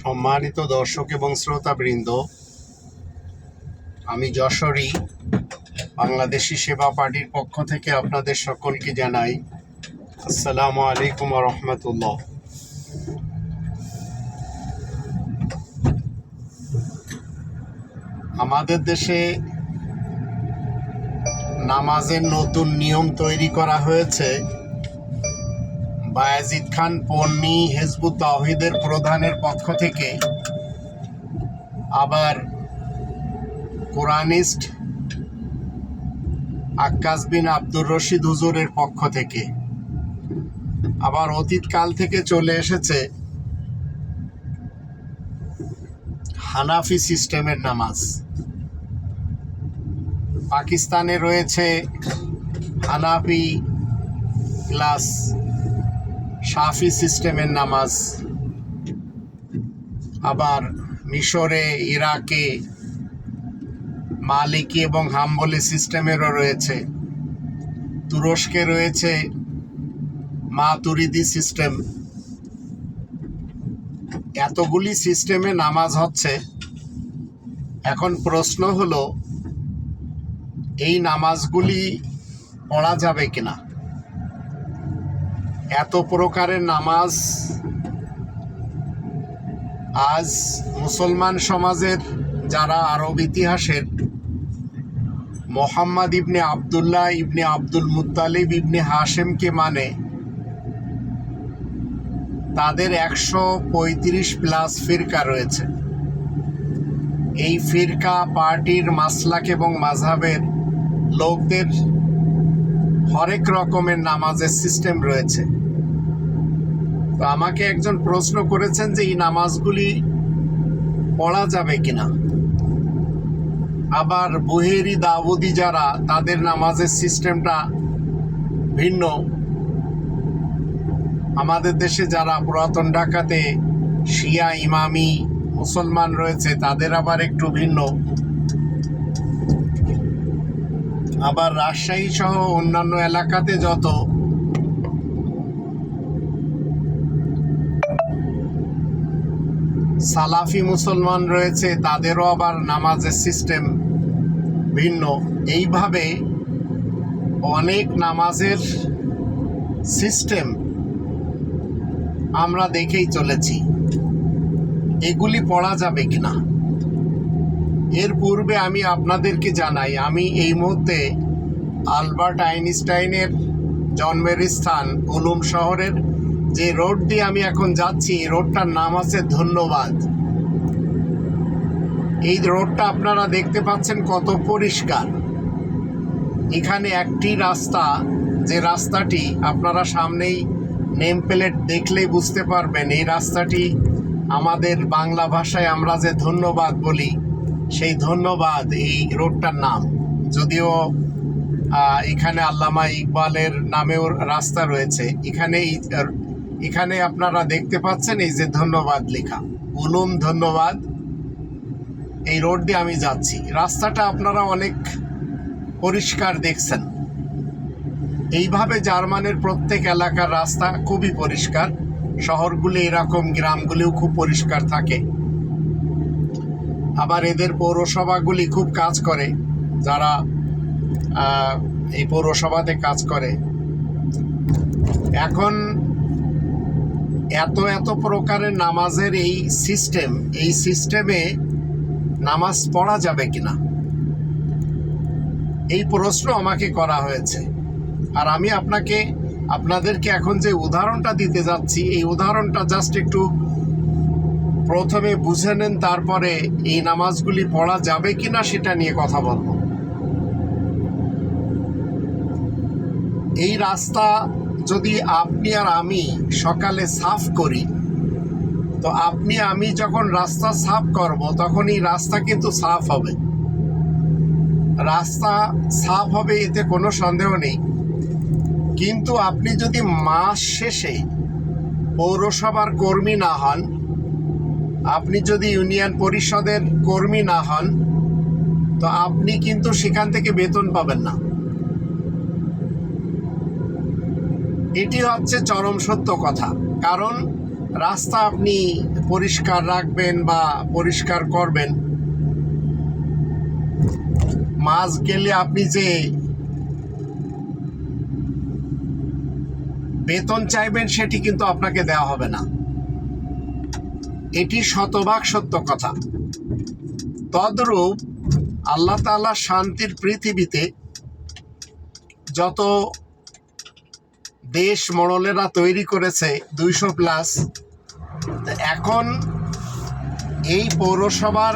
সম্মানিত দর্শক এবং শ্রোতাবৃন্দ, আমি যশোরী, বাংলাদেশি সেবা পার্টির পক্ষ থেকে আপনাদের সকলকে জানাই আসসালামু আলাইকুম রহমতুল্লাহ। আমাদের দেশে নামাজের নতুন নিয়ম তৈরি করা হয়েছে। বায়াজিদ খান পন্নি হেজবুত তাহিদের প্রধানের পক্ষ থেকে আবার কোরআনিস্ট আক্কাস বিন আব্দুর রশিদ হুজুরের পক্ষ থেকে। আবার অতীতকাল থেকে চলে এসেছে হানাফি সিস্টেমের নামাজ। পাকিস্তানে রয়েছে হানাফি প্লাস শাফি সিস্টেমের নামাজ, আবার মিশরে, ইরাকে, মালিকি এবং হাম্বলি সিস্টেমেরও রয়েছে। তুরস্কে রয়েছে মাতুরিদি সিস্টেম। এতগুলি সিস্টেমে নামাজ হচ্ছে। এখন প্রশ্ন হলো, এই নামাজগুলি পড়া যাবে কিনা? এত প্রকারের নামাজ আজ মুসলমান সমাজের যারা আরব ইতিহাসের, মোহাম্মদ ইবনে আবদুল্লাহ ইবনে আব্দুল মুত্তালিব ইবনে হাশেমকে মানে তাদের একশো পঁয়ত্রিশ প্লাস ফিরকা রয়েছে। এই ফিরকা পার্টির মাসলাক এবং মাঝহাবের লোকদের হরেক রকমের নামাজের সিস্টেম রয়েছে। তো আমাকে একজন প্রশ্ন করেছেন যে এই নামাজগুলি পড়া যাবে কিনা। আবার বুহেরি, দাউদি যারা, তাদের নামাজের সিস্টেমটা ভিন্ন। আমাদের দেশে যারা পুরাতন ঢাকাতে শিয়া, ইমামি, মুসলমান রয়েছে, তাদের আবার একটু ভিন্ন। আবার রাজশাহী সহ অন্যান্য এলাকাতে যত সালাফি মুসলমান রয়েছে, তাদেরও আবার নামাজের সিস্টেম ভিন্ন। এইভাবে অনেক নামাজের সিস্টেম আমরা দেখেই চলেছি। এগুলি পড়া যাবে কি না এর পূর্বে আমি আপনাদেরকে জানাই, আমি এই মুহূর্তে আলবার্ট আইনস্টাইনের জন্মের স্থান উলুম শহরের যে রোড দিয়ে আমি এখন যাচ্ছি রোডটার নাম আছে ধন্যবাদ। এই রোডটা আপনারা দেখতে পাচ্ছেন কত পরিষ্কার। এখানে একটি রাস্তা, যে রাস্তাটি আপনারা সামনেই নেম প্লেট দেখলেই বুঝতে পারবেন, এই রাস্তাটি আমাদের বাংলা ভাষায় আমরা যে ধন্যবাদ বলি, সেই ধন্যবাদ এই রোডটার নাম। যদিও এখানে আল্লামা ইকবালের নামেও রাস্তা রয়েছে এখানে এই- এখানে আপনারা দেখতে পাচ্ছেন এই যে ধন্যবাদ লেখা। উলুম ধন্যবাদ। এই রোড দিয়ে আমি যাচ্ছি। রাস্তাটা আপনারা অনেক পরিষ্কার দেখছেন। এইভাবে জার্মানের প্রত্যেক এলাকার রাস্তা খুবই পরিষ্কার। শহরগুলি এরকম, গ্রামগুলিও খুব পরিষ্কার থাকে। আবার এদের পৌরসভাগুলি খুব কাজ করে। যারা এই পৌরসভাতে কাজ করে। এখন এত এত প্রকারের নামাজের এই সিস্টেম এই সিস্টেমে নামাজ পড়া যাবে কিনা? এই প্রশ্ন আমাকে করা হয়েছে। আর আমি আপনাকে, আপনাদেরকে এখন যে উদাহরণটা দিতে যাচ্ছি, এই উদাহরণটা জাস্ট একটু প্রথমে বুঝে নেন, তারপরে এই নামাজগুলি পড়া যাবে কিনা সেটা নিয়ে কথা বলব। এই রাস্তা যদি আপনি আর আমি সকালে সাফ করি, তো আপনি আমি যখন রাস্তা সাফ করব, তখন এই রাস্তা কিন্তু সাফ হবে। রাস্তা সাফ হবে এতে কোনো সন্দেহ নেই। কিন্তু আপনি যদি মাস শেষে পৌরসভার কর্মী না হন, আপনি যদি ইউনিয়ন পরিষদের কর্মী না হন, তো আপনি কিন্তু সেখান থেকে বেতন পাবেন না। এটি হচ্ছে চরম সত্য কথা। কারণ রাস্তা আপনি পরিষ্কার রাখবেন বা পরিষ্কার করবেন মাস গেলে আপনি যে বেতন চাইবেন সেটি কিন্তু আপনাকে দেওয়া হবে না। এটি শতভাগ সত্য কথা। তদ্রূপ আল্লাহ তাআলা শান্তির পৃথিবীতে যত দেশ মডলেরা তৈরি করেছে দুইশো প্লাস এখন এই পৌরসভার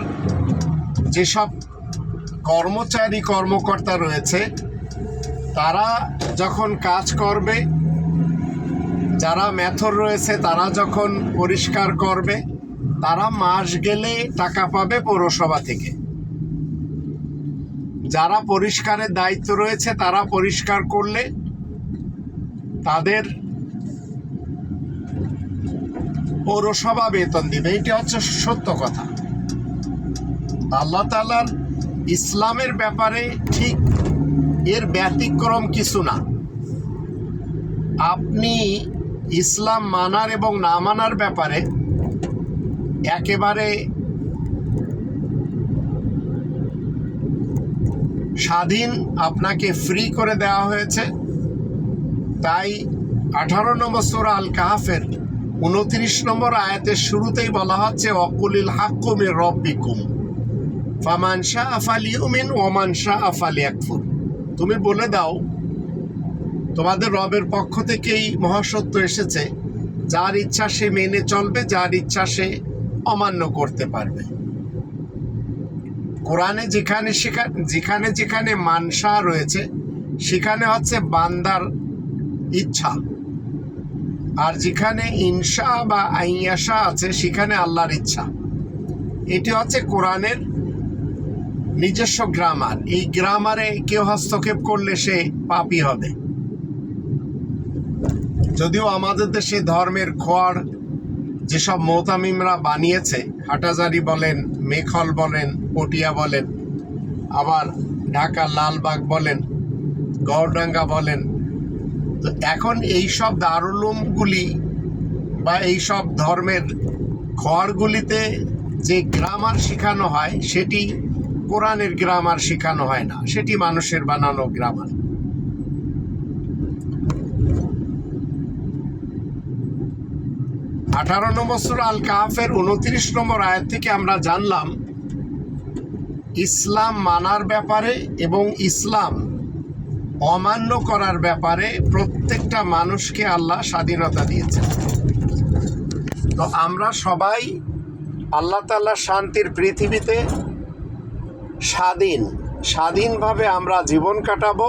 যেসব কর্মচারী, কর্মকর্তা রয়েছে, তারা যখন কাজ করবে, যারা মেথর রয়েছে, তারা যখন পরিষ্কার করবে, তারা মাস গেলে টাকা পাবে পৌরসভা থেকে। যারা পরিষ্কারের দায়িত্ব রয়েছে, তারা পরিষ্কার করলে তাদের পৌরসভা বেতন দিবে। এটা হচ্ছে সত্য কথা। আল্লাহ তালার ইসলামের ব্যাপারে ঠিক এর ব্যতিক্রম কিছু না। আপনি ইসলাম মানার এবং না মানার ব্যাপারে একেবারে স্বাধীন আপনাকে ফ্রি করে দেওয়া হয়েছে। তাই আঠারো নম্বর সোরা আল কাহাফের উনত্রিশ নম্বর আয়াতের শুরুতেই বলা হচ্ছে, অকুলিল হাক্কুমের রব্বিকুম, ফামান শাহ আফাল ইউমিন ওমান শাহ আফাল ইয়াকফুর তুমি বলে দাও, তোমাদের রবের পক্ষ থেকেই মহাসত্য এসেছে, যার ইচ্ছা সে মেনে চলবে, যার ইচ্ছা সে অমান্য করতে পারবে। কোরআনে যেখানে যেখানে যেখানে মানসা রয়েছে, সেখানে হচ্ছে বান্দার ইচ্ছা। আর যেখানে ইনসা বা আইয়াসা আছে, সেখানে আল্লাহর ইচ্ছা। এটি হচ্ছে কোরআনের নিজস্ব গ্রামার। এই গ্রামারে কেউ হস্তক্ষেপ করলে সে পাপি হবে। যদিও আমাদের দেশে ধর্মের খোয়ার যেসব মোতামিমরা বানিয়েছে, হাটাজারি বলেন মেখল বলেন, পটিয়া বলেন, আবার ঢাকা লালবাগ বলেন, গড়ডাঙ্গা বলেন তো এখন এই সব দারুলুমগুলি বা এই সব ধর্মের খড়গুলিতে যে গ্রামার শেখানো হয়, সেটি কোরআনের গ্রামার শেখানো হয় না। সেটি মানুষের বানানো গ্রামার। আঠারো নম্বর সুরা আল কাহাফের উনত্রিশ নম্বর আয়াত থেকে আমরা জানলাম, ইসলাম মানার ব্যাপারে এবং ইসলাম অমান্য করার ব্যাপারে প্রত্যেকটা মানুষকে আল্লাহ স্বাধীনতা দিয়েছে তো আমরা সবাই আল্লাহ তাল্লাহ শান্তির পৃথিবীতে স্বাধীন, স্বাধীনভাবে আমরা জীবন কাটাবো,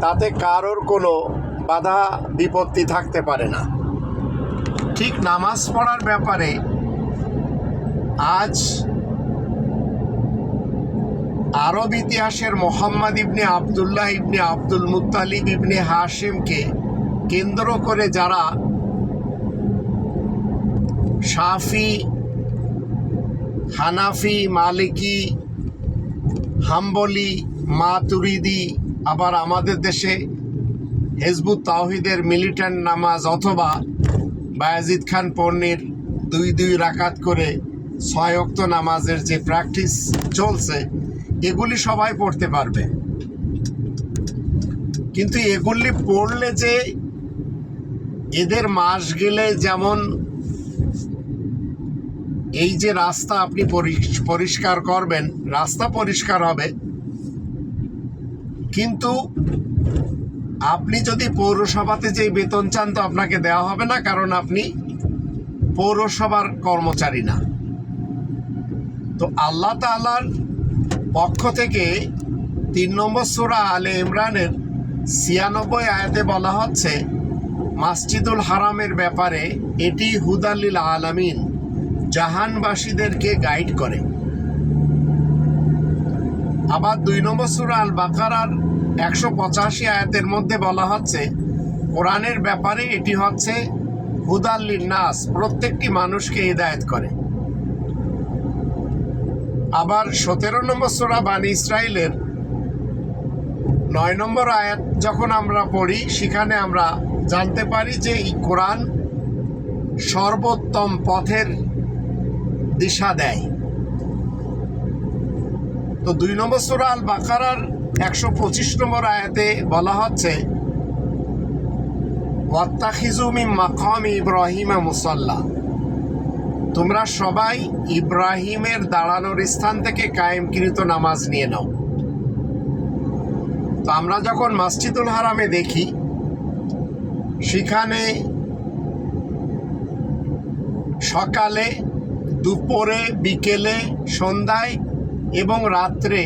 তাতে কারোর কোনো বাধা বিপত্তি থাকতে পারে না। ঠিক নামাজ পড়ার ব্যাপারে আজ আরব ইতিহাসের মোহাম্মদ ইবনে আবদুল্লাহ ইবনে আব্দুল মুত্তালিব ইবনে হাশিমকে কেন্দ্র করে যারা শাফি, হানাফি, মালিকি, হাম্বলি, মাতুরিদি, আবার আমাদের দেশে হেজবুত তাওহিদের মিলিট্যান্ট নামাজ অথবা বায়াজিদ খান পণ্যের দুই দুই রাকাত করে ছয় অক্ত নামাজের যে প্র্যাকটিস চলছে এগুলি সবাই পড়তে পারবে। কিন্তু এগুলি পড়লে যে এদের মাস গেলে যেমন এই যে রাস্তা আপনি পরিষ- পরিষ্কার করবেন, রাস্তা পরিষ্কার হবে। কিন্তু আপনি যদি পৌরসভাতে যে বেতন চান তো আপনাকে দেওয়া হবে না, কারণ আপনি পৌরসভার কর্মচারী না। তো আল্লাহ তাআলার পক্ষ থেকে তিন নম্বর সুরা আলে ইমরানের ছিয়ানব্বই আয়াতে বলা হচ্ছে, মাসজিদুল হারামের ব্যাপারে এটি হুদাল্লিল আলামিন, জাহানবাসীদেরকে গাইড করে। আবার দুই নম্বর সুরা আল বাকারার একশো পঁচাশি আয়াতের মধ্যে বলা হচ্ছে, কোরআনের ব্যাপারে এটি হচ্ছে হুদাল্লিন নাস, প্রত্যেকটি মানুষকে হিদায়ত করে। আবার সতেরো নম্বর সোরা বানি ইসরায়েলের নয় নম্বর আয়াত যখন আমরা পড়ি, সেখানে আমরা জানতে পারি যে এই কোরআন সর্বোত্তম পথের দিশা দেয়। তো দুই নম্বর সোরা আল বাকারার একশো পঁচিশ নম্বর আয়াতে বলা হচ্ছে ওয়াত্তাখিজুমি মাকাম ইব্রাহিমা মুসাল্লা। তোমরা সবাই ইব্রাহিমের দাঁড়ানোর স্থান থেকে কায়েমকৃত নামাজ নিয়ে নাও। তো আমরা যখন মাসজিদুল হারামে দেখি, সেখানে সকালে, দুপুরে, বিকেলে, সন্ধ্যায় এবং রাত্রে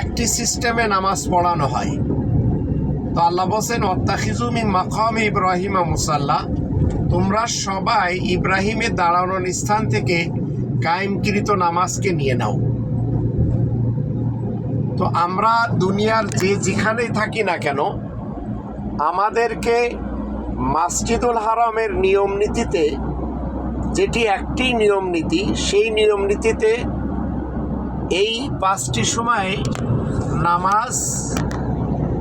একটি সিস্টেমে নামাজ পড়ানো হয়। তো আল্লাহ বলছেন অত্তাখিজুমি মাকাম ইব্রাহিমা মুসাল্লা। তোমরা সবাই ইব্রাহিমের দাঁড়ানোর স্থান থেকে কায়েমকৃত নামাজকে নিয়ে নাও। তো আমরা দুনিয়ার যে যেখানেই থাকি না কেন, আমাদেরকে মাসজিদুল হারামের নিয়ম নীতিতে, যেটি একটি নিয়ম নীতি, সেই নিয়ম নীতিতে এই পাঁচটি সময়ে নামাজ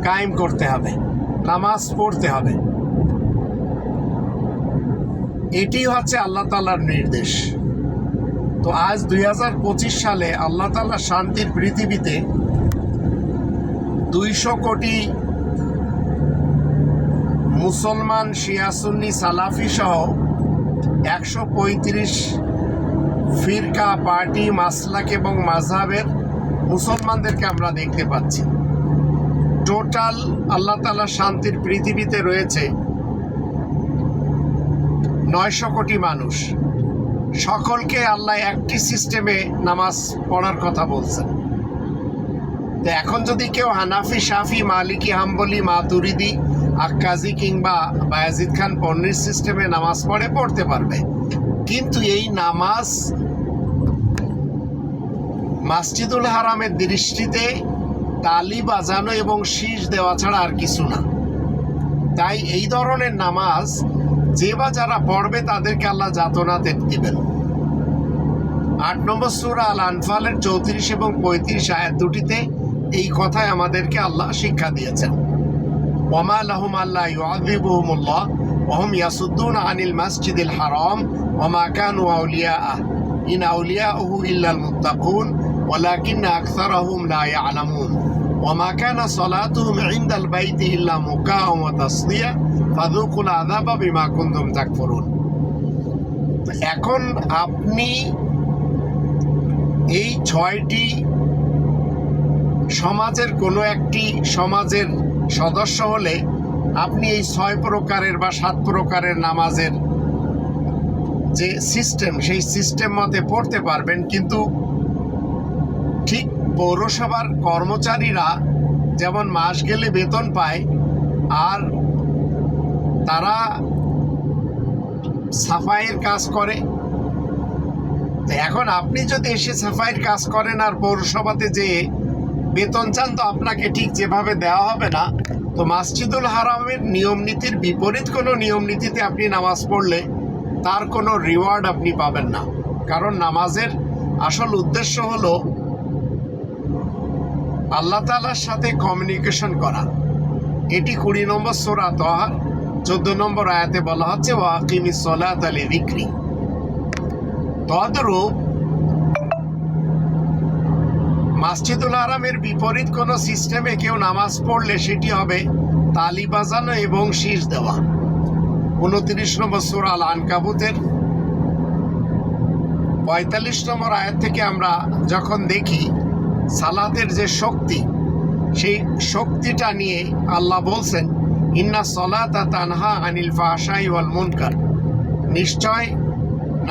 কায়েম করতে হবে, নামাজ পড়তে হবে। এটি হচ্ছে আল্লাহ তালার নির্দেশ। তো আজ দুই হাজার পঁচিশ সালে আল্লাহ তালা শান্তির পৃথিবীতে দুইশো কোটি মুসলমান শিয়াসুন্নি সালাফি সহ একশো পঁয়ত্রিশ ফিরকা, পার্টি, মাসলাক এবং মাঝহাবের মুসলমানদেরকে আমরা দেখতে পাচ্ছি। টোটাল আল্লাহ তালা শান্তির পৃথিবীতে রয়েছে নয়শো কোটি মানুষ। সকলকে আল্লাহ একটি সিস্টেমে নামাজ পড়ার কথা বলছেন। তো এখন যদি কেউ হানাফি, শাফি, মালিকি, হাম্বলি, মাতুরিদি, আক্কাজি কিংবা বায়াজিদ খান পন্নির সিস্টেমে নামাজ পড়ে, পড়তে পারবে। কিন্তু এই নামাজ মাসজিদুল হারামের দৃষ্টিতে তালি বাজানো এবং শীষ দেওয়া ছাড়া আর কিছু না। তাই এই ধরনের নামাজ জেবা যারা পড়বে তাদেরকে আল্লাহ যাতনাতে দিবেন। আট নম্বর সুরা আল আনফালের চৌত্রিশ এবং পঁয়ত্রিশ আয়াত দুটিতে এই কথায় আমাদেরকে আল্লাহ শিক্ষা দিয়েছেন। ওমা আলহম আল্লাহ ইয়াদিবুহমুল্লাহ ওহম ইয়াসুদ্দুন আনিল মাসজিদিল হারম, ওমা কানু আউলিয়া আহ ইন আউলিয়া উহু ইল্লাল মুত্তাকুন, ওয়ালাকিন আকসারাহুম লা ইয়ালামুন। وما كان صلاتهم عند البيت إلا مكاء وتصدية فذوقوا العذاب بما كنتم تكفرون এখন আপনি এই ছয়টি সমাজের কোনো একটি সমাজের সদস্য হলে আপনি এই ছয় প্রকারের বা সাত প্রকারের নামাজের যে সিস্টেম সেই সিস্টেম মতে পড়তে পারবেন কিন্তু ঠিক পৌরসভার কর্মচারীরা যেমন মাস গেলে বেতন পায়, আর তারা সাফাইয়ের কাজ করে। এখন আপনি যদি এসে সাফাইয়ের কাজ করেন আর পৌরসভাতে যে বেতন চান, তো আপনাকে ঠিক যেভাবে দেওয়া হবে না। তো মাসজিদুল হারামের নিয়ম নীতির বিপরীত কোনো নিয়ম নীতিতে আপনি নামাজ পড়লে তার কোনো রিওয়ার্ড আপনি পাবেন না। কারণ নামাজের আসল উদ্দেশ্য হলো আল্লাহ তালার সাথে কমিউনিকেশন করা। এটি কুড়ি নম্বর সোরা তহার চোদ্দ নম্বর আয়াতে বলা হচ্ছে ওয়াকিমি সলাত আলী বিক্রি তদরূপ মাসজিদুল আরামের বিপরীত কোনো সিস্টেমে কেউ নামাজ পড়লে সেটি হবে তালি বাজানো এবং শীষ দেওয়া। উনত্রিশ নম্বর সুরাল আনকাবুতের পঁয়তাল্লিশ নম্বর আয়াত থেকে আমরা যখন দেখি সালাতের যে শক্তি, সেই শক্তিটা নিয়ে আল্লাহ বলছেন, ইন্না সলাতা তানহা আনিল ফাহাশাই ওয়াল মুনকার। নিশ্চয়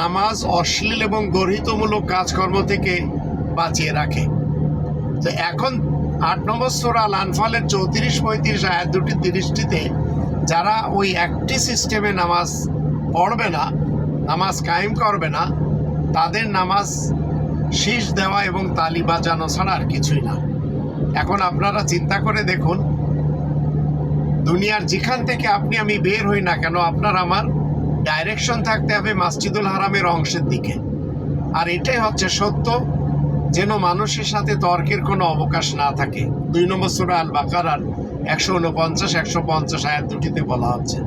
নামাজ অশ্লীল এবং গর্হিতমূলক কাজকর্ম থেকে বাঁচিয়ে রাখে। তো এখন আট নম্বর সোরা লানফালের চৌত্রিশ, পঁয়ত্রিশ আয়াত দুটির দৃষ্টিতে যারা ওই একটি সিস্টেমে নামাজ পড়বে না, নামাজ কায়েম করবে না, তাদের নামাজ শীষ দেওয়া এবং তালি বাজানো ছাড়া আর কিছুই না। এখন আপনারা চিন্তা করে দেখুন, দুনিয়ার যেখান থেকে আপনি আমি বের হই না কেন, আপনার আমার ডাইরেকশন থাকতে হবে মসজিদুল হারামের অংশের দিকে। আর এটাই হচ্ছে সত্য, যেন মানুষের সাথে তর্কের কোনো অবকাশ না থাকে। দুই নম্বর সুরা আল বাকারার একশো উনপঞ্চাশ, একশো পঞ্চাশ আয়াত দুটিতে বলা হচ্ছে।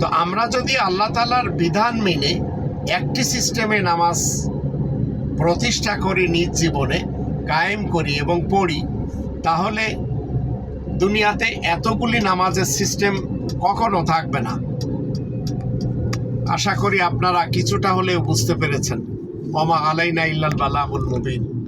তো আমরা যদি আল্লাহ তালার বিধান মেনে একটি সিস্টেমে নামাজ প্রতিষ্ঠা করি নিজ জীবনে, কায়েম করি এবং পড়ি, তাহলে দুনিয়াতে এতগুলি নামাজের সিস্টেম কখনো থাকবে না। আশা করি আপনারা কিছুটা হলেও বুঝতে পেরেছেন। অমা আলাইনা ইল্লাল বালাহুল মুবিন।